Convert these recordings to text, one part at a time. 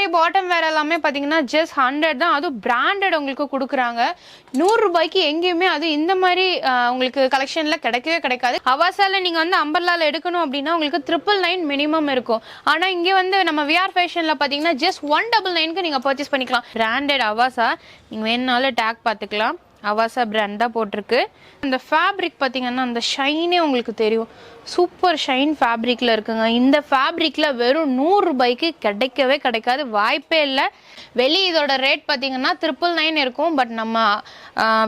மாதிரி பாட்டம் வேர் எல்லாமே பார்த்தீங்கன்னா ஜஸ்ட் ஹண்ட்ரட் தான். அதுவும் பிராண்டட் உங்களுக்கு கொடுக்குறாங்க. நூறுரூபாய்க்கு எங்கேயுமே அது இந்த மாதிரி உங்களுக்கு கலெக்ஷனில் கிடைக்கவே கிடைக்காது. அவாசாவில் நீங்கள் வந்து அம்பர்லாவில் எடுக்கணும் அப்படின்னா உங்களுக்கு ட்ரிபிள் நைன் மினிமம் இருக்கும். ஆனால் இங்கே வந்து நம்ம விஆர் ஃபேஷனில் பார்த்தீங்கன்னா ஜஸ்ட் ஒன் டபுள் நைனுக்கு நீங்கள் பர்ச்சேஸ் பண்ணிக்கலாம். பிராண்டட் அவாசா நீங்கள் வேணுனாலும் டேக் பார்த்துக்கலாம் அவாசா பிராண்ட் தான் போட்டிருக்கு. அந்த ஃபேப்ரிக் பார்த்தீங்கன்னா அந்த ஷைனே உங்களுக்கு தெரியும். சூப்பர் ஷைன் ஃபேப்ரிக்கில் இருக்குங்க. இந்த ஃபேப்ரிக்கில் வெறும் நூறு ரூபாய்க்கு கிடைக்கவே கிடைக்காது. வாய்ப்பே இல்லை. வெளி இதோட ரேட் பார்த்தீங்கன்னா ட்ரிபிள் நைன் இருக்கும். பட் நம்ம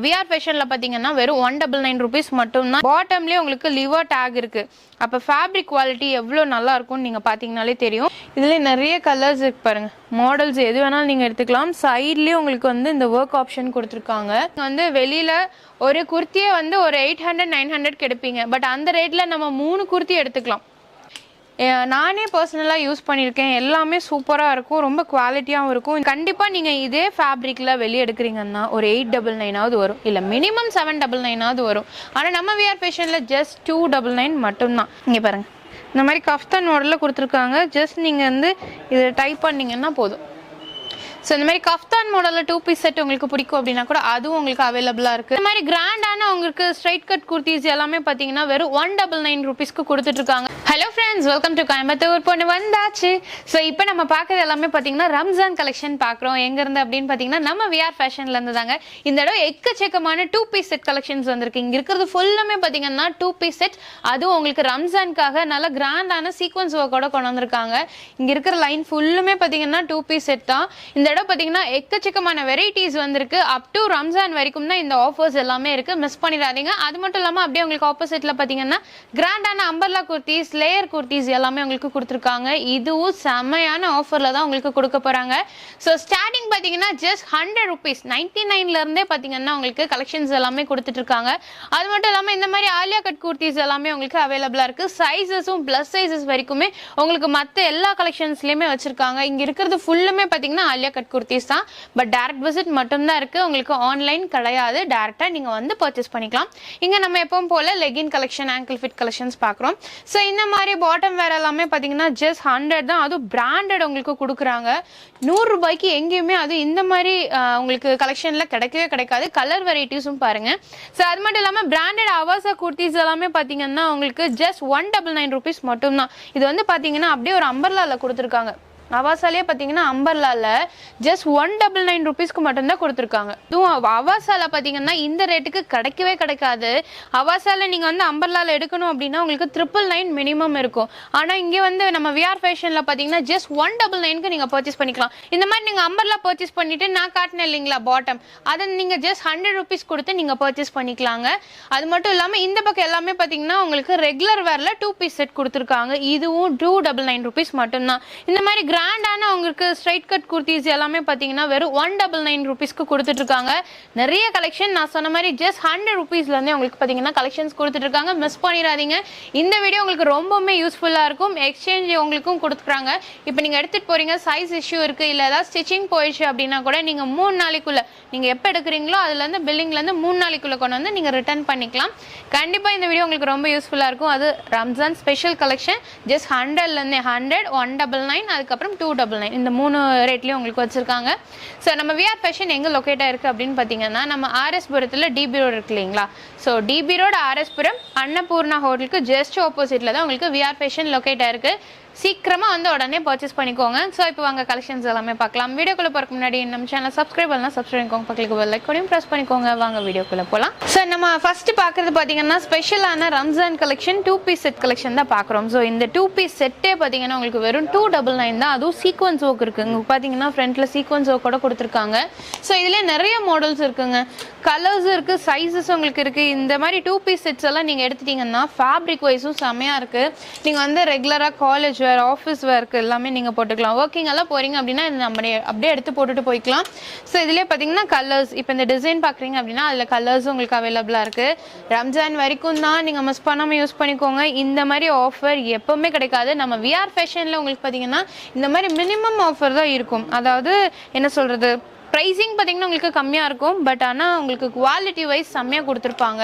விஆர் ஃபேஷனில் பார்த்தீங்கன்னா வெறும் ஒன் டபுள் நைன் ருபீஸ் மட்டும்தான். பாட்டம்லேயே உங்களுக்கு லிவர் டேக் இருக்குது அப்போ ஃபேப்ரிக் குவாலிட்டி எவ்வளோ நல்லா இருக்கும்னு நீங்கள் பார்த்தீங்கனாலே தெரியும். இதுலேயே நிறைய கலர்ஸ் இருக்கு பாருங்கள் மாடல்ஸ் எது வேணாலும் நீங்கள் எடுத்துக்கலாம். சைட்லேயே உங்களுக்கு வந்து இந்த ஒர்க் ஆப்ஷன் கொடுத்துருக்காங்க. வந்து வெளியில் ஒரு குர்த்தியை வந்து ஒரு எயிட் ஹண்ட்ரட் நைன் ஹண்ட்ரட் கெடுப்பீங்க. பட் அந்த ரேட்டில் நம்ம மூணு குர்த்தி எடுத்துக்கலாம். நானே பர்சனலாக யூஸ் பண்ணியிருக்கேன். எல்லாமே சூப்பராக இருக்கும். ரொம்ப குவாலிட்டியாகவும் இருக்கும். கண்டிப்பாக நீங்கள் இதே ஃபேப்ரிக்கில் வெளியே எடுக்கிறீங்கன்னா ஒரு எயிட் டபுள் நைனாவது வரும். இல்லை மினிமம் செவன் டபுள் நைனாவது வரும். ஆனால் நம்ம விஆர் ஃபேஷனில் ஜஸ்ட் டூ டபுள் நைன் மட்டும்தான். இங்கே பாருங்கள் இந்த மாதிரி கஃப்தான் மாடலில் கொடுத்துருக்காங்க. ஜஸ்ட் நீங்கள் வந்து இதை டைப் பண்ணீங்கன்னா போதும். ஸோ இந்த மாதிரி கஃப்தான் மாடலில் டூ பீஸ் செட் உங்களுக்கு பிடிக்கும் அப்படின்னா கூட அதுவும் உங்களுக்கு அவைலபிளாக இருக்குது இந்த மாதிரி கிராண்டான உங்களுக்கு ஸ்ட்ரைட் கட் குர்த்திஸ் எல்லாமே பார்த்தீங்கன்னா வெறும் ஒன் டபுள் நைன் ருபீஸ்க்கு கொடுத்துட்ருக்காங்க hello friends welcome to Coimbatore பொண்ணு வந்தாச்சு ஸோ இப்போ நம்ம பார்க்குறது எல்லாமே பார்த்தீங்கன்னா ரம்ஜான் கலெக்ஷன் பார்க்குறோம். எங்கேருந்து அப்படின்னு பார்த்தீங்கன்னா நம்ம விஆர் ஃபேஷன்லேருந்து தாங்க. இந்த தடவை எக்கச்சக்கமான டூ பீஸ் செட் கலெக்ஷன்ஸ் வந்திருக்கு. இங்கே இருக்கிறது ஃபுல்லுமே பார்த்தீங்கன்னா டூ பீஸ் செட் அதுவும் உங்களுக்கு ரம்ஜானுக்காக நல்ல கிராண்டான சீக்வன்ஸ் ஒர்க்கோட கொண்டு வந்திருக்காங்க. இங்கே இருக்கிற லைன் ஃபுல்லுமே பார்த்தீங்கன்னா டூ பீஸ் செட் தான். இந்த இடம் பார்த்தீங்கன்னா எக்கச்சக்கமான வெரைட்டிஸ் வந்திருக்கு. அப் டு ரம்ஜான் வரைக்கும் தான் இந்த ஆஃபர்ஸ் எல்லாமே இருக்குது மிஸ் பண்ணிடாதீங்க. அது மட்டும் இல்லாமல் அப்படியே உங்களுக்கு ஆப்போசிட்டில் பார்த்தீங்கன்னா கிராண்டான அம்பர்லா குர்த்திஸ் லேயர் குர்த்திஸ் எல்லாமே உங்களுக்கு கொடுத்துருக்காங்க. இதுவும் செமையான ஆஃபரில் தான் உங்களுக்கு கொடுக்க போகிறாங்க ஸோ ஸ்டார்டிங் பார்த்தீங்கன்னா ஜஸ்ட் ஹண்ட்ரட் ருபீஸ் நைன்டி நைன்லேருந்தே பார்த்தீங்கன்னா உங்களுக்கு கலெக்ஷன்ஸ் எல்லாமே கொடுத்துட்ருக்காங்க. அது மட்டும் இல்லாமல் இந்த மாதிரி ஆலியா கட் குர்த்திஸ் எல்லாமே உங்களுக்கு அவைலபிளாக இருக்குது சைஸஸும் ப்ளஸ் சைஸஸ் வரைக்குமே உங்களுக்கு மற்ற எல்லா கலெக்ஷன்ஸ்லையுமே வச்சுருக்காங்க. இங்கே இருக்கிறது ஃபுல்லுமே பார்த்தீங்கன்னா ஆலியா கட் குர்த்திஸ் தான். பட் டேரக்ட் விசிட் மட்டும்தான் இருக்குது உங்களுக்கு ஆன்லைன் கிடையாது. டேரெக்டாக நீங்கள் வந்து பர்ச்சேஸ் பண்ணிக்கலாம். இங்கே நம்ம எப்பவும் போல legging collection ankle fit collections பார்க்குறோம். ஸோ இந்த மாதிரி பாட்டம் வேர் எல்லாமே பார்த்தீங்கன்னா ஜஸ்ட் ஹண்ட்ரட் தான். அதுவும் பிராண்டட் உங்களுக்கு கொடுக்குறாங்க. நூறு ரூபாய்க்கு எங்கேயுமே அது இந்த மாதிரி உங்களுக்கு கலெக்ஷனில் கிடைக்கவே கிடைக்காது. கலர் வெரைட்டிஸும் பாருங்க. ஸோ அது மட்டும் இல்லாமல் பிராண்டட் அவாசா குர்த்திஸ் எல்லாமே பார்த்தீங்கன்னா உங்களுக்கு just one double nine rupees மட்டும்தான். இது வந்து பார்த்தீங்கன்னா அப்படியே ஒரு அம்பர்லாவில் கொடுத்துருக்காங்க. அவாசாலே பார்த்தீங்கன்னா அம்பர்லாவில் ஜஸ்ட் ஒன் டபுள் நைன் ருபீஸ்க்கு மட்டும்தான் கொடுத்துருக்காங்க. இதுவும் அவ- அவாசால பார்த்தீங்கன்னா இந்த ரேட்டுக்கு கிடைக்கவே கிடைக்காது. அவாசால நீங்கள் வந்து அம்பர்லாவில் எடுக்கணும் அப்படின்னா உங்களுக்கு ட்ரிபிள் நைன் மினிமம் இருக்கும். ஆனால் இங்கே வந்து நம்ம விஆர் ஃபேஷனில் பார்த்தீங்கன்னா ஜஸ்ட் ஒன் டபுள் நைனுக்கு நீங்கள் பர்ச்சேஸ் பண்ணிக்கலாம். இந்த மாதிரி நீங்கள் அம்பர்லா பர்ச்சேஸ் பண்ணிவிட்டு நான் காட்டினேன் இல்லைங்களா பாட்டம் அதை நீங்கள் ஜஸ்ட் ஹண்ட்ரட் ருபீஸ் கொடுத்து நீங்கள் பர்ச்சேஸ் பண்ணிக்கலாங்க. அது மட்டும் இல்லாமல் இந்த பக்கம் எல்லாமே பார்த்தீங்கன்னா உங்களுக்கு ரெகுலர் வேரில் டூ பீஸ் செட் கொடுத்துருக்காங்க. இதுவும் டூ டபுள் நைன் ருபீஸ் மட்டும்தான். இந்த மாதிரி கிராண்டான உங்களுக்கு ஸ்ட்ரைட் கட் குர்த்திஸ் எல்லாமே பார்த்தீங்கன்னா வெறும் ஒன் டபுள் நைன் ருபீஸ்க்கு கொடுத்துட்ருக்காங்க. நிறைய கலெக்ஷன் நான் சொன்ன மாதிரி ஜஸ்ட் ஹண்ட்ரட் ருபீஸ்லேருந்தே உங்களுக்கு பார்த்தீங்கன்னா கலெக்ஷன்ஸ் கொடுத்துட்ருக்காங்க. மிஸ் பண்ணிடாதீங்க. இந்த வீடியோ உங்களுக்கு ரொம்பவுமே யூஸ்ஃபுல்லாக இருக்கும். எக்ஸ்சேஞ்ச் உங்களுக்கும் கொடுத்துருக்காங்க இப்போ நீங்கள் எடுத்துகிட்டு போகிறீங்க சைஸ் இஷ்யூ இருக்குது இல்லை ஏதாவது ஸ்டிச்சிங் போயிடுச்சு அப்படின்னா கூட நீங்கள் மூணு நாளைக்குள்ளே நீங்கள் எப்போ எடுக்கிறீங்களோ அதுலேருந்து பில்லிங்லேருந்து மூணு நாளைக்குள்ளே கொண்டு வந்து நீங்கள் ரிட்டர்ன் பண்ணிக்கலாம். கண்டிப்பாக இந்த வீடியோ உங்களுக்கு ரொம்ப யூஸ்ஃபுல்லாக இருக்கும். அது ரம்ஜான் ஸ்பெஷல் கலெக்ஷன் ஜஸ்ட் ஹண்ட்ரட்லேருந்து ஹண்ட்ரட் ஒன் டபுள் நைன் அதுக்கப்புறம் டூ டபுள் நைன் இந்த மூணு ரேட்லேயும் உங்களுக்கு வச்சுருக்காங்க. ஸோ நம்ம விஆர் ஃபேஷன் எங்கே லொக்கேட் ஆயிருக்கு அப்படின்னு பார்த்தீங்கன்னா நம்ம ஆர்எஸ் புரத்தில் டிபி ரோடு இருக்கு இல்லைங்களா? So DB road RS Puram Annapurna ஹோட்டலுக்கு ஜஸ்ட் ஆப்போசிட்டில் தான் உங்களுக்கு விஆர் ஃபேஷன் லொக்கேட் ஆயிருக்கு. சீக்கிரமாக வந்து உடனே பர்ச்சேஸ் பண்ணிக்கோங்க. ஸோ இப்போ வாங்க கலெக்ஷன்ஸ் எல்லாமே பார்க்கலாம். வீடியோக்குள்ளே போகிறக்கு முன்னாடி நம்ம சேனல் சப்ஸ்கிரைப் பண்ணலாம் சப்ஸ்கிரைப் பண்ணிக்கோங்க. பக்கத்துக்கு பெல் ஐக்கனையும் ப்ரெஸ் பண்ணிக்கோங்க. வாங்க வீடியோக்குள்ளே போகலாம் ஸோ நம்ம ஃபஸ்ட்டு பார்க்குறது பார்த்தீங்கன்னா ஸ்பெஷலான Ramzan collection two piece set collection தான் பார்க்குறோம். ஸோ இந்த டூ பீஸ் செட்டே பார்த்தீங்கன்னா உங்களுக்கு வெறும் டூ டபுள் நைன் தான். அதுவும் சீக்வன்ஸ் ஒர்க் இருக்குங்க. பார்த்தீங்கன்னா ஃப்ரண்ட்டில் சீக்வன்ஸ் ஒர்க் கூட கொடுத்துருக்காங்க. ஸோ இதுலேயே நிறைய மாடல்ஸ் இருக்குங்க. கலர்ஸ் இருக்குது சைஸஸ் உங்களுக்கு இருக்குது இந்த மாதிரி டூ பீஸ் செட்ஸ் எல்லாம் நீங்கள் எடுத்துட்டீங்கன்னா ஃபேப்ரிக் வைஸும் செம்மையாக இருக்குது நீங்கள் வந்து ரெகுலராக காலேஜ் வேர் ஆஃபீஸ் வேர்க்கு எல்லாமே நீங்கள் போட்டுக்கலாம். ஒர்க்கிங் எல்லாம் போகிறீங்க அப்படின்னா இது நம்ம அப்படியே எடுத்து போட்டுட்டு போய்க்கலாம். ஸோ இதுலேயே பார்த்தீங்கன்னா கலர்ஸ் இப்போ இந்த டிசைன் பார்க்குறீங்க அப்படின்னா அதில் கலர்ஸ் உங்களுக்கு அவைலபிளாக இருக்குது ரம்ஜான் வரைக்கும் தான் நீங்கள் மிஸ் பண்ணாமல் யூஸ் பண்ணிக்கோங்க. இந்த மாதிரி ஆஃபர் எப்போவுமே கிடைக்காது. நம்ம விஆர் ஃபேஷனில் உங்களுக்கு பார்த்தீங்கன்னா இந்த மாதிரி மினிமம் ஆஃபர் தான் இருக்கும். அதாவது என்ன சொல்கிறது ப்ரைஸிங் பார்த்தீங்கன்னா உங்களுக்கு கம்மியாக இருக்கும். பட் ஆனால் உங்களுக்கு குவாலிட்டி வைஸ் செம்மையாக கொடுத்துருப்பாங்க.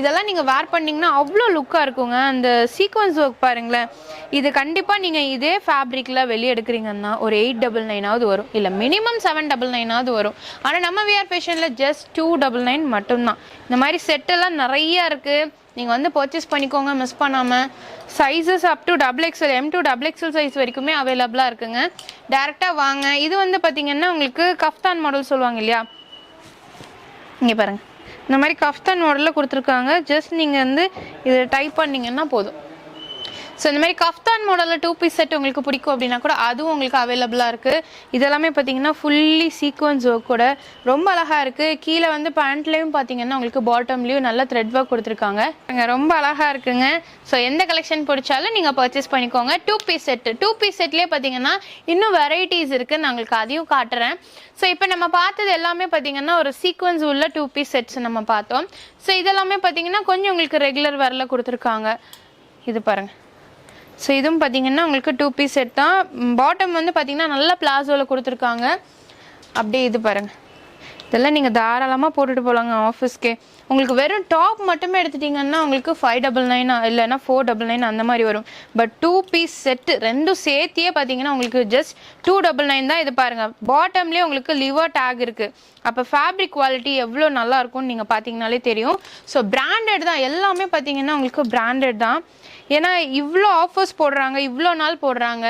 இதெல்லாம் நீங்கள் வேர் பண்ணிங்கன்னா அவ்வளோ லுக்காக இருக்குங்க. அந்த சீக்வன்ஸ் ஒர்க் பாருங்களேன். இது கண்டிப்பாக நீங்கள் இதே ஃபேப்ரிக்கில் வெளியே எடுக்கிறீங்கன்னா ஒரு எயிட் டபுள் நைனாவது வரும். இல்லை மினிமம் செவன் டபுள் நைனாவது வரும். ஆனால் நம்ம விஆர் ஃபேஷனில் ஜஸ்ட் டூ டபுள் நைன் மட்டும்தான். இந்த மாதிரி செட்டெல்லாம் நிறையா இருக்குது நீங்கள் வந்து பர்ச்சேஸ் பண்ணிக்கோங்க மிஸ் பண்ணாமல் sizes up to double XL M to double XL size வரைக்குமே அவைலபிளாக இருக்குங்க. டேரெக்டாக வாங்க. இது வந்து பார்த்தீங்கன்னா உங்களுக்கு கஃப்தான் மாடல் சொல்லுவாங்க இல்லையா? இங்கே பாருங்கள் இந்த மாதிரி கஃப்தான் மாடலில் கொடுத்துருக்காங்க. ஜஸ்ட் நீங்கள் வந்து இதை டைப் பண்ணிங்கன்னா போதும். ஸோ இந்த மாதிரி கஃப்தான் மாடலில் டூ பீஸ் செட் உங்களுக்கு பிடிக்கும் அப்படின்னா கூட அதுவும் உங்களுக்கு அவைலபிளாக இருக்குது இதெல்லாமே பார்த்தீங்கன்னா ஃபுல்லி சீக்வன்ஸ் ஒர்க்கோட ரொம்ப அழகாக இருக்குது கீழே வந்து பேண்ட்லேயும் பார்த்தீங்கன்னா உங்களுக்கு பாட்டம்லேயும் நல்ல த்ரெட் ஒர்க் கொடுத்துருக்காங்க. அங்கே ரொம்ப அழகாக இருக்குங்க. ஸோ எந்த கலெக்ஷன் பிடிச்சாலும் நீங்கள் பர்ச்சேஸ் பண்ணிக்கோங்க. Two piece set two piece செட்லேயே பார்த்தீங்கன்னா இன்னும் வெரைட்டிஸ் இருக்குது நான் உங்களுக்கு அதையும் காட்டுறேன். ஸோ இப்போ நம்ம பார்த்தது எல்லாமே பார்த்தீங்கன்னா ஒரு சீக்வன்ஸ் உள்ள டூ பீஸ் செட்ஸ் நம்ம பார்த்தோம். ஸோ இதெல்லாமே பார்த்தீங்கன்னா கொஞ்சம் உங்களுக்கு ரெகுலர் வரல கொடுத்துருக்காங்க. இது பாருங்கள் ஸோ இதுவும் பார்த்தீங்கன்னா உங்களுக்கு டூ பீஸ் செட் தான். பாட்டம் வந்து பார்த்தீங்கன்னா நல்லா பிளாசோவில் கொடுத்துருக்காங்க. அப்படியே இது பாருங்கள் இதெல்லாம் நீங்கள் தாராளமாக போட்டுட்டு போகலாங்க ஆஃபீஸ்க்கே உங்களுக்கு வெறும் டாப் மட்டுமே எடுத்துட்டிங்கன்னா உங்களுக்கு ஃபைவ் டபுள் நைன் இல்லைன்னா ஃபோர் டபுள் நைன் அந்த மாதிரி வரும். பட் டூ பீஸ் செட்டு ரெண்டும் சேர்த்தியே பார்த்தீங்கன்னா உங்களுக்கு ஜஸ்ட் டூ டபுள் நைன் தான் இது பாருங்கள் பாட்டம்லேயே உங்களுக்கு லிவர் டேக் இருக்குது அப்போ ஃபேப்ரிக் குவாலிட்டி எவ்வளோ நல்லா இருக்கும்னு நீங்கள் பார்த்தீங்கனாலே தெரியும். ஸோ பிராண்டட் தான். எல்லாமே பார்த்தீங்கன்னா உங்களுக்கு பிராண்டட் தான். ஏன்னா இவ்வளோ ஆஃபர்ஸ் போடுறாங்க இவ்வளோ நாள் போடுறாங்க.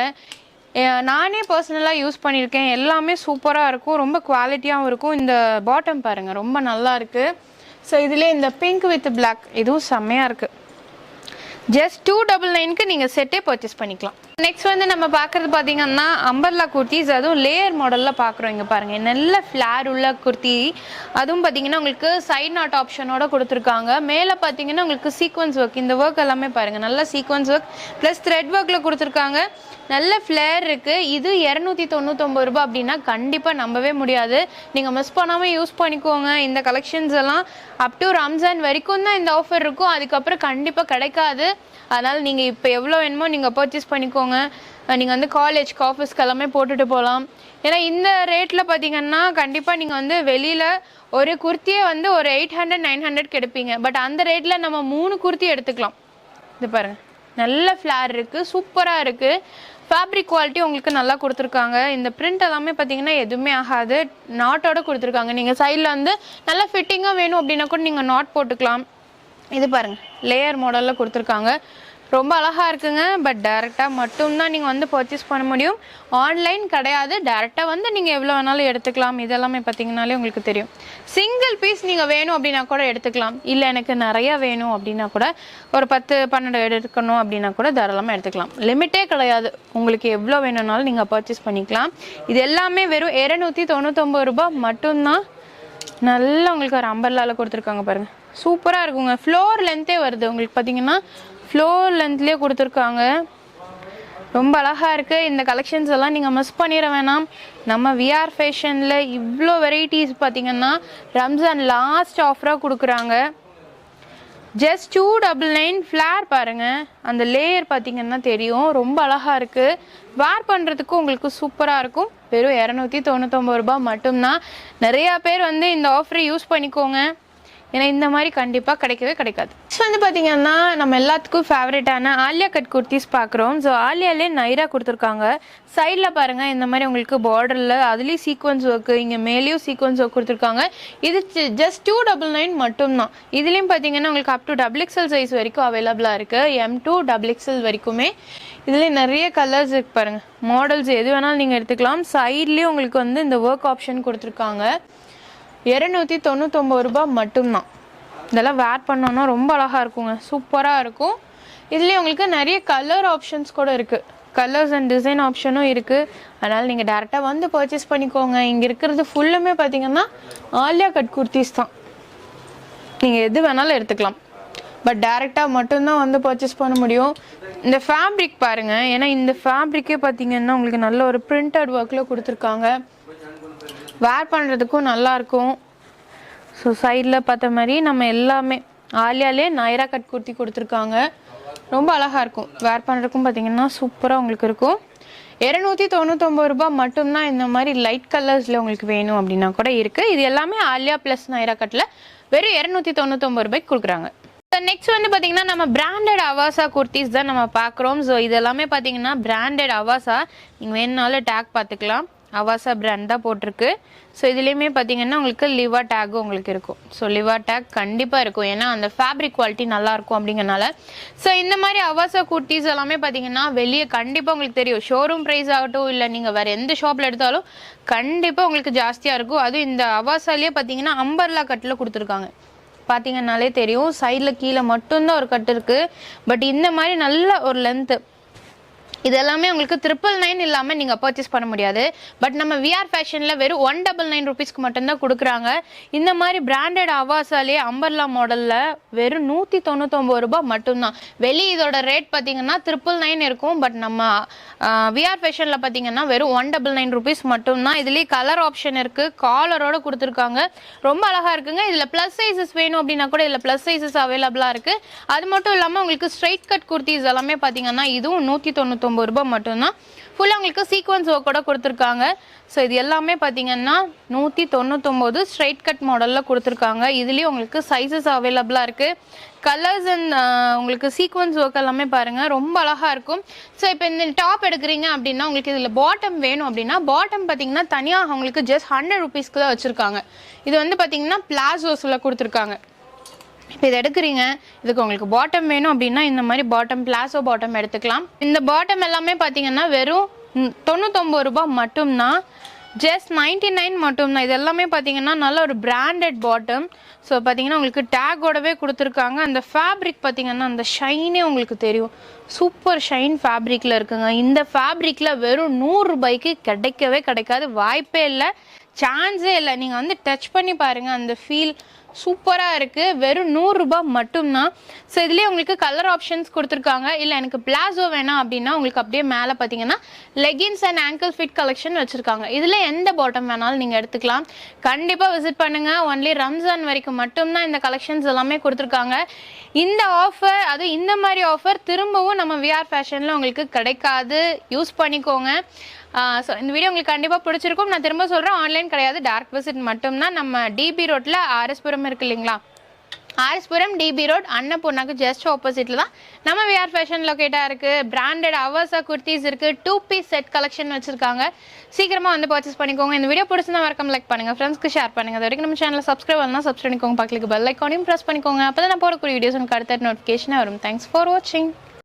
நானே பர்சனலாக யூஸ் பண்ணியிருக்கேன். எல்லாமே சூப்பராக இருக்கும். ரொம்ப குவாலிட்டியாகவும் இருக்கும். இந்த பாட்டம் பாருங்கள் ரொம்ப நல்லா இருக்குது ஸோ இதுலேயே இந்த பிங்க் வித் பிளாக் இதுவும் செம்மையாக இருக்குது ஜஸ்ட் டூ டபுள் நைனுக்கு நீங்கள் செட்டே பர்ச்சேஸ் பண்ணிக்கலாம். நெக்ஸ்ட் வந்து நம்ம பார்க்குறது பார்த்தீங்கன்னா அம்பர்லா குர்த்திஸ் அதுவும் லேயர் மாடலில் பார்க்குறோம். இங்கே பாருங்கள் நல்ல ஃப்ளார் உள்ள குர்த்தி அதுவும் பார்த்தீங்கன்னா உங்களுக்கு சைட் நாட் ஆப்ஷனோட கொடுத்துருக்காங்க. மேலே பார்த்தீங்கன்னா உங்களுக்கு சீக்வன்ஸ் ஒர்க் இந்த ஒர்க் எல்லாமே பாருங்கள் நல்ல சீக்வன்ஸ் ஒர்க் ப்ளஸ் த்ரெட் ஒர்க்கில் கொடுத்துருக்காங்க. நல்ல ஃப்ளேர் இருக்குது இது இரநூத்தி தொண்ணூத்தொம்பது ரூபாய் அப்படின்னா கண்டிப்பாக நம்பவே முடியாது. நீங்கள் மிஸ் பண்ணாமல் யூஸ் பண்ணிக்கோங்க. இந்த கலெக்ஷன்ஸ் எல்லாம் அப் டு ரம்ஜான் வரைக்கும் தான் இந்த ஆஃபர் இருக்கும். அதுக்கப்புறம் கண்டிப்பாக கிடைக்காது. அதனால் நீங்கள் இப்போ எவ்வளோ வேணுமோ நீங்கள் பர்ச்சேஸ் பண்ணிக்கோங்க. நீங்கள் வந்து காலேஜ்க்கு ஆஃபீஸ்க்கு எல்லாமே போட்டுட்டு போகலாம். ஏன்னா இந்த ரேட்டில் பார்த்தீங்கன்னா கண்டிப்பாக நீங்கள் வந்து வெளியில் ஒரு குர்த்தியை வந்து ஒரு எயிட் ஹண்ட்ரட் நைன் ஹண்ட்ரட் எடுப்பீங்க பட் அந்த ரேட்டில் நம்ம மூணு குர்த்தி எடுத்துக்கலாம். இது பாருங்க. நல்ல ஃப்ளார் இருக்குது சூப்பராக இருக்குது ஃபேப்ரிக் குவாலிட்டி உங்களுக்கு நல்லா கொடுத்துருக்காங்க. இந்த பிரிண்ட் எல்லாமே பார்த்தீங்கன்னா எதுவுமே ஆகாது. நாட்டோட கொடுத்துருக்காங்க. நீங்கள் சைடில் வந்து நல்ல ஃபிட்டிங்காக வேணும் அப்படின்னா கூட நீங்கள் நாட் போட்டுக்கலாம். இது பாருங்க. லேயர் மாடலில் கொடுத்துருக்காங்க. ரொம்ப அழகாக இருக்குங்க. பட் டேரெக்டாக மட்டும்தான் நீங்கள் வந்து பர்ச்சேஸ் பண்ண முடியும். ஆன்லைன் கிடையாது. டேரெக்டாக வந்து நீங்கள் எவ்வளோ வேணாலும் எடுத்துக்கலாம். இதெல்லாமே பார்த்தீங்கனாலே உங்களுக்கு தெரியும். சிங்கிள் பீஸ் நீங்கள் வேணும் அப்படின்னா கூட எடுத்துக்கலாம். இல்லை எனக்கு நிறையா வேணும் அப்படின்னா கூட ஒரு பத்து பன்னெண்டு எடுக்கணும் அப்படின்னா கூட தாராளமாக எடுத்துக்கலாம். லிமிட்டே கிடையாது. உங்களுக்கு எவ்வளோ வேணும்னாலும் நீங்கள் பர்ச்சேஸ் பண்ணிக்கலாம். இது எல்லாமே வெறும் இரநூத்தி தொண்ணூத்தொம்பது ரூபாய் மட்டும்தான். நல்லா உங்களுக்கு ஒரு அம்பர்லால் கொடுத்துருக்காங்க பாருங்கள் சூப்பராக இருக்குங்க. ஃப்ளோர் லென்த்தே வருது. உங்களுக்கு பார்த்தீங்கன்னா ஃப்ளோர் லென்த்லேயே கொடுத்துருக்காங்க. ரொம்ப அழகாக இருக்குது இந்த கலெக்ஷன்ஸ் எல்லாம் நீங்கள் மிஸ் பண்ணிட வேணாம். நம்ம விஆர் ஃபேஷனில் இவ்வளோ வெரைட்டிஸ் பார்த்தீங்கன்னா ரம்ஜான் லாஸ்ட் ஆஃபராக கொடுக்குறாங்க. Just two double nine flare பாருங்க. அந்த லேயர் பார்த்தீங்கன்னா தெரியும். ரொம்ப அழகாக இருக்குது வேர் பண்ணுறதுக்கு உங்களுக்கு சூப்பராக இருக்கும். வெறும் இரநூத்தி தொண்ணூத்தொம்பது ரூபாய் மட்டும்தான். நிறையா பேர் வந்து இந்த ஆஃபரை யூஸ் பண்ணிக்கோங்க. ஏன்னா இந்த மாதிரி கண்டிப்பாக கிடைக்கவே கிடைக்காது. நெக்ஸ்ட் வந்து பார்த்தீங்கன்னா நம்ம எல்லாத்துக்கும் ஃபேவரட்டான ஆலியா கட் குர்த்திஸ் பார்க்குறோம் ஸோ ஆலியாலே நைரா கொடுத்துருக்காங்க. சைடில் பாருங்கள் இந்த மாதிரி உங்களுக்கு பார்டரில் அதுலேயும் சீக்வன்ஸ் ஒர்க்கு இங்கே மேலேயும் சீக்வன்ஸ் ஒர்க் கொடுத்துருக்காங்க. இது ஜஸ்ட் டூ டபுள் நைன் மட்டும்தான். இதுலேயும் பார்த்தீங்கன்னா உங்களுக்கு up to double XL size வரைக்கும் அவைலபிளாக இருக்குது எம் டூ டபுள் எக்ஸல் வரைக்குமே. இதுலேயே நிறைய கலர்ஸ் இருக்கு பாருங்கள் மாடல்ஸ் எது வேணாலும் நீங்கள் எடுத்துக்கலாம். சைட்லேயும் உங்களுக்கு வந்து இந்த ஒர்க் ஆப்ஷன் கொடுத்துருக்காங்க. இரநூத்தி தொண்ணூத்தொம்பது ரூபாய் மட்டும்தான். இதெல்லாம் வேர் பண்ணோன்னா ரொம்ப அழகாக இருக்குங்க. சூப்பராக இருக்கும். இதுலேயே உங்களுக்கு நிறைய கலர் ஆப்ஷன்ஸ் கூட இருக்குது கலர்ஸ் அண்ட் டிசைன் ஆப்ஷனும் இருக்குது அதனால் நீங்கள் டேரெக்டாக வந்து பர்ச்சேஸ் பண்ணிக்கோங்க. இங்கே இருக்கிறது ஃபுல்லுமே பார்த்தீங்கன்னா ஆலியா கட் குர்த்திஸ் தான். நீங்கள் எது வேணாலும் எடுத்துக்கலாம். பட் டேரெக்டாக மட்டும்தான் வந்து பர்ச்சேஸ் பண்ண முடியும். இந்த ஃபேப்ரிக் பாருங்கள் ஏன்னா இந்த ஃபேப்ரிக்கே பார்த்தீங்கன்னா உங்களுக்கு நல்ல ஒரு பிரிண்டட் ஒர்க்கில் கொடுத்துருக்காங்க. வேர் பண்ணுறதுக்கும் நல்லாயிருக்கும் ஸோ சைடில் பார்த்த மாதிரி நம்ம எல்லாமே ஆலியாலே நைரா கட் குர்த்தி கொடுத்துருக்காங்க. ரொம்ப அழகாக இருக்கும் வேர் பண்ணுறதுக்கும் பார்த்தீங்கன்னா சூப்பராக உங்களுக்கு இருக்கும். இரநூத்தி தொண்ணூத்தொம்பது ரூபாய் மட்டும்தான் இந்த மாதிரி லைட் கலர்ஸில் உங்களுக்கு வேணும் அப்படின்னா கூட இருக்குது இது எல்லாமே ஆலியா ப்ளஸ் நைரா கட்டில் வெறும் இரநூத்தி தொண்ணூத்தொம்பது ரூபாய்க்கு கொடுக்குறாங்க. நெக்ஸ்ட் வந்து பார்த்தீங்கன்னா நம்ம பிராண்டட் அவாசா குர்த்திஸ் தான் நம்ம பார்க்குறோம். ஸோ இது எல்லாமே பார்த்தீங்கன்னா பிராண்டட் அவாசா நீங்கள் வேணுனாலும் டேக் பார்த்துக்கலாம். அவாசா பிராண்ட் தான் போட்டிருக்கு. ஸோ இதுலேயுமே பார்த்தீங்கன்னா உங்களுக்கு லிவா டேக் உங்களுக்கு இருக்கும். ஸோ லிவா டேக் கண்டிப்பாக இருக்கும். ஏன்னா அந்த ஃபேப்ரிக் குவாலிட்டி நல்லாயிருக்கும் அப்படிங்கறனால. ஸோ இந்த மாதிரி அவாசா குர்த்திஸ் எல்லாமே பார்த்தீங்கன்னா வெளியே கண்டிப்பாக உங்களுக்கு தெரியும். ஷோரூம் ப்ரைஸ் ஆகட்டும் இல்லை நீங்கள் வேறு எந்த ஷாப்பில் எடுத்தாலும் கண்டிப்பாக உங்களுக்கு ஜாஸ்தியாக இருக்கும். அதுவும் இந்த அவாசாலேயே பார்த்தீங்கன்னா அம்பர்லா கட்டில் கொடுத்துருக்காங்க. பார்த்தீங்கன்னாலே தெரியும். சைடில் கீழே மட்டும்தான் ஒரு கட்டு இருக்குது பட் இந்த மாதிரி நல்ல ஒரு லென்த்து இது எல்லாமே உங்களுக்கு ட்ரிபிள் நைன் இல்லாமல் நீங்கள் பர்ச்சேஸ் பண்ண முடியாது. பட் நம்ம விஆர் ஃபேஷனில் வெறும் ஒன் டபுள் நைன் ருபீஸ்க்கு மட்டும்தான் கொடுக்குறாங்க. இந்த மாதிரி பிராண்டட் அவாசாலே அம்பர்லா மாடலில் வெறும் நூற்றி தொண்ணூத்தொம்பது ரூபாய் மட்டும்தான். வெளி இதோட ரேட் பார்த்தீங்கன்னா ட்ரிபிள் நைன் இருக்கும். பட் நம்ம விஆர் ஃபேஷனில் பார்த்தீங்கன்னா வெறும் ஒன் டபுள் நைன் ருபீஸ் மட்டும்தான். இதுலேயே கலர் ஆப்ஷன் இருக்குது காலரோட கொடுத்துருக்காங்க. ரொம்ப அழகாக இருக்குங்க. இதில் ப்ளஸ் சைஸஸ் வேணும் அப்படின்னா கூட இதில் ப்ளஸ் சைஸஸ் அவைலபிளாக இருக்குது அது மட்டும் இல்லாமல் உங்களுக்கு ஸ்ட்ரைட் கட் குர்த்திஸ் எல்லாமே பார்த்தீங்கன்னா இதுவும் நூற்றி தொண்ணூத்தொம்பது ரூபாய் மட்டும்தான். ஃபுல்லாக உங்களுக்கு சீக்வன்ஸ் ஒர்க்கோட கொடுத்துருக்காங்க. ஸோ இது எல்லாமே பார்த்தீங்கன்னா நூற்றி தொண்ணூத்தொம்போது ஸ்ட்ரைட் கட் மாடலில் கொடுத்துருக்காங்க. இதுலேயும் உங்களுக்கு சைஸஸ் அவைலபிளாக இருக்குது கலர்ஸ் அண்ட் உங்களுக்கு சீக்வன்ஸ் ஒர்க் எல்லாமே பாருங்கள் ரொம்ப அழகாக இருக்கும். ஸோ இப்போ இந்த டாப் எடுக்கிறீங்க அப்படின்னா உங்களுக்கு இதில் பாட்டம் வேணும் அப்படின்னா பாட்டம் பார்த்தீங்கன்னா தனியாக உங்களுக்கு ஜஸ்ட் ஹண்ட்ரட் ருபீஸ்க்கு தான் வச்சுருக்காங்க. இது வந்து பார்த்தீங்கன்னா பிளாசோஸில் கொடுத்துருக்காங்க. இப்போ இதை எடுக்கிறீங்க. இதுக்கு உங்களுக்கு பாட்டம் வேணும் அப்படின்னா இந்த மாதிரி பாட்டம் பிளாசோ பாட்டம் எடுத்துக்கலாம். இந்த பாட்டம் எல்லாமே பார்த்தீங்கன்னா வெறும் தொண்ணூத்தொம்பது ரூபாய் மட்டும்தான். ஜஸ்ட் நைன்டி நைன் மட்டும்தான். இது எல்லாமே பார்த்தீங்கன்னா நல்ல ஒரு பிராண்டட் பாட்டம் ஸோ பார்த்தீங்கன்னா உங்களுக்கு டேக்கோடவே கொடுத்துருக்காங்க. அந்த ஃபேப்ரிக் பார்த்தீங்கன்னா அந்த ஷைனே உங்களுக்கு தெரியும். சூப்பர் ஷைன் ஃபேப்ரிக்கில் இருக்குங்க. இந்த ஃபேப்ரிக்கில் வெறும் நூறுரூபாய்க்கு கிடைக்கவே கிடைக்காது. வாய்ப்பே இல்லை. சான்ஸே இல்லை. நீங்கள் வந்து டச் பண்ணி பாருங்கள் அந்த ஃபீல் சூப்பராக இருக்குது வெறும் நூறுரூபா மட்டும்தான். ஸோ இதுலேயே உங்களுக்கு கலர் ஆப்ஷன்ஸ் கொடுத்துருக்காங்க. இல்லை எனக்கு பிளாசோ வேணாம் அப்படின்னா உங்களுக்கு அப்படியே மேலே பார்த்தீங்கன்னா leggings and ankle fit collection வச்சுருக்காங்க. இதில் எந்த பாட்டம் வேணாலும் நீங்கள் எடுத்துக்கலாம். கண்டிப்பாக விசிட் பண்ணுங்கள் ஒன்லி ரம்ஜான் வரைக்கும் மட்டும்தான் இந்த கலெக்ஷன்ஸ் எல்லாமே கொடுத்துருக்காங்க. இந்த ஆஃபர் அது இந்த மாதிரி ஆஃபர் திரும்பவும் நம்ம விஆர் ஃபேஷனில் உங்களுக்கு கிடைக்காது. யூஸ் பண்ணிக்கோங்க. ஸோ இந்த வீடியோ உங்களுக்கு கண்டிப்பாக பிடிச்சிருக்கும். நான் திரும்ப சொல்கிறேன் ஆன்லைன் கிடையாது. டேரக்ட் விசிட் மட்டும்தான். நம்ம டிபி ரோட்டில் ஆர்எஸ்புரம் இருக்கு இல்லைங்களா? ஆர்எஸ்புரம் டிபி ரோட் அன்னபூர்ணாக்கு ஜஸ்ட் ஆப்போசிட்டில் தான் நம்ம விஆர் ஃபேஷன் லொக்கேட்டாக இருக்குது பிராண்டட் அவர்ஸா குர்த்திஸ் இருக்குது டூ பீஸ் செட் கலெக்ஷன் வச்சுருக்காங்க. சீக்கிரமாக வந்து பர்ச்சேஸ் பண்ணிக்கோங்க. இந்த வீடியோ பிடிச்சிருந்தா மறக்காம லைக் பண்ணுங்கள் ஃப்ரெண்ட்ஸ்க்கு ஷேர் பண்ணுங்கள் அது வரைக்கும் நம்ம சேனலில் சப்ஸ்கிரைப் பண்ணால் சப்ஸ்கிரைப் பண்ணிக்கோங்க. பக்கத்துக்கு பெல் ஐக்கானையும் ப்ரெஸ் பண்ணிக்கோங்க. அப்போ தான் நான் போடக்கூடிய வீடியோஸ் உங்களுக்கு அடுத்த நோட்டிஃபிகேஷனாக வரும். தேங்க்ஸ் ஃபார் வாட்சிங்